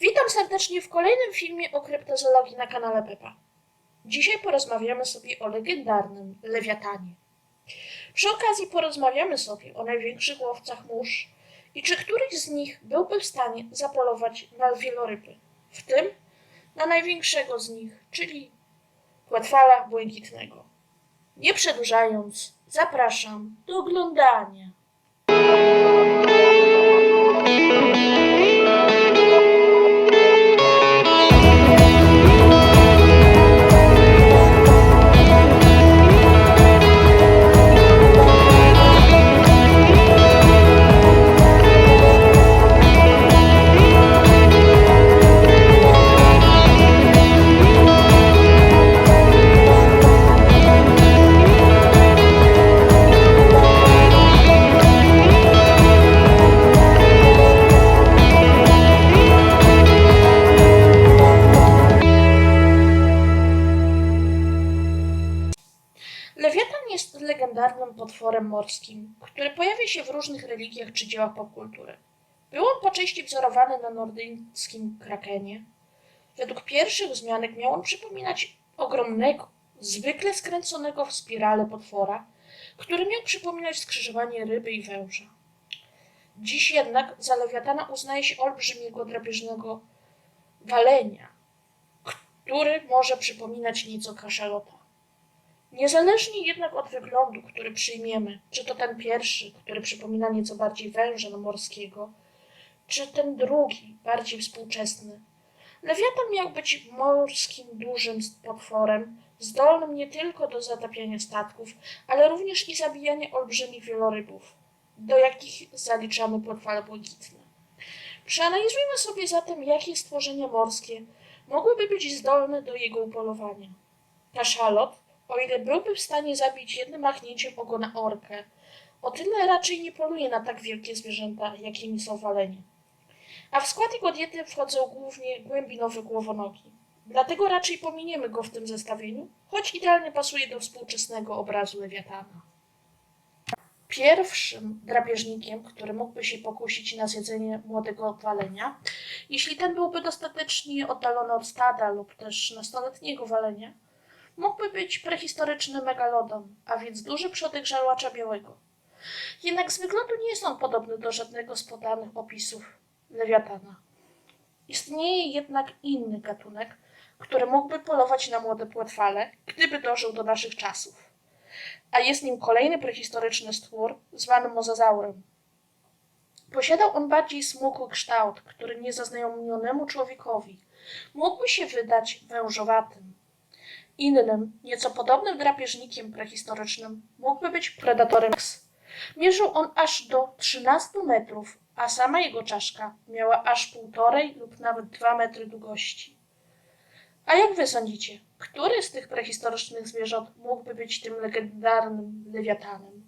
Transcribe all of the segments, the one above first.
Witam serdecznie w kolejnym filmie o kryptozoologii na kanale Pepa. Dzisiaj porozmawiamy sobie o legendarnym lewiatanie. Przy okazji porozmawiamy sobie o największych łowcach mórz i czy któryś z nich byłby w stanie zapolować na wieloryby, w tym na największego z nich, czyli płetwala błękitnego. Nie przedłużając, zapraszam do oglądania. Legendarnym potworem morskim, który pojawia się w różnych religiach czy dziełach popkultury. Był on po części wzorowany na nordyckim krakenie. Według pierwszych wzmianek miał on przypominać ogromnego, zwykle skręconego w spirale potwora, który miał przypominać skrzyżowanie ryby i węża. Dziś jednak za lewiatana uznaje się olbrzymiego drapieżnego walenia, który może przypominać nieco kaszalota. Niezależnie jednak od wyglądu, który przyjmiemy, czy to ten pierwszy, który przypomina nieco bardziej węża morskiego, czy ten drugi, bardziej współczesny, lewiatan miał być morskim, dużym potworem, zdolnym nie tylko do zatapiania statków, ale również i zabijania olbrzymich wielorybów, do jakich zaliczamy płetwale błękitne. Przeanalizujmy sobie zatem, jakie stworzenia morskie mogłyby być zdolne do jego upolowania. Kaszalot, o ile byłby w stanie zabić jednym machnięciem ogona orkę, o tyle raczej nie poluje na tak wielkie zwierzęta, jakimi są walenie. A w skład jego diety wchodzą głównie głębinowe głowonogi. Dlatego raczej pominiemy go w tym zestawieniu, choć idealnie pasuje do współczesnego obrazu lewiatana. Pierwszym drapieżnikiem, który mógłby się pokusić na zjedzenie młodego walenia, jeśli ten byłby dostatecznie oddalony od stada lub też nastoletniego walenia, mógłby być prehistoryczny megalodon, a więc duży przodek żarłacza białego. Jednak z wyglądu nie jest on podobny do żadnego z podanych opisów lewiatana. Istnieje jednak inny gatunek, który mógłby polować na młode płetwale, gdyby dożył do naszych czasów. A jest nim kolejny prehistoryczny stwór, zwany mozazaurem. Posiadał on bardziej smukły kształt, który niezaznajomionemu człowiekowi mógłby się wydać wężowatym. Innym, nieco podobnym drapieżnikiem prehistorycznym mógłby być predatorem X. Mierzył on aż do 13 metrów, a sama jego czaszka miała aż półtorej lub nawet 2 metry długości. A jak wy sądzicie, który z tych prehistorycznych zwierząt mógłby być tym legendarnym lewiatanem?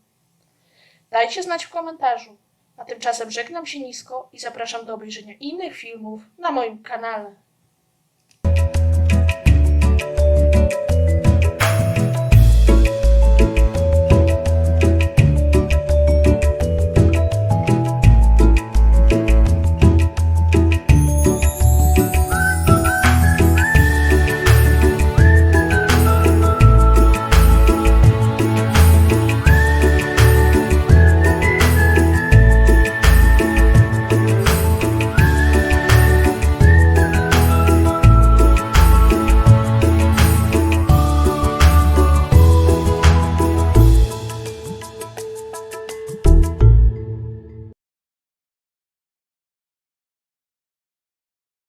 Dajcie znać w komentarzu. A tymczasem żegnam się nisko i zapraszam do obejrzenia innych filmów na moim kanale.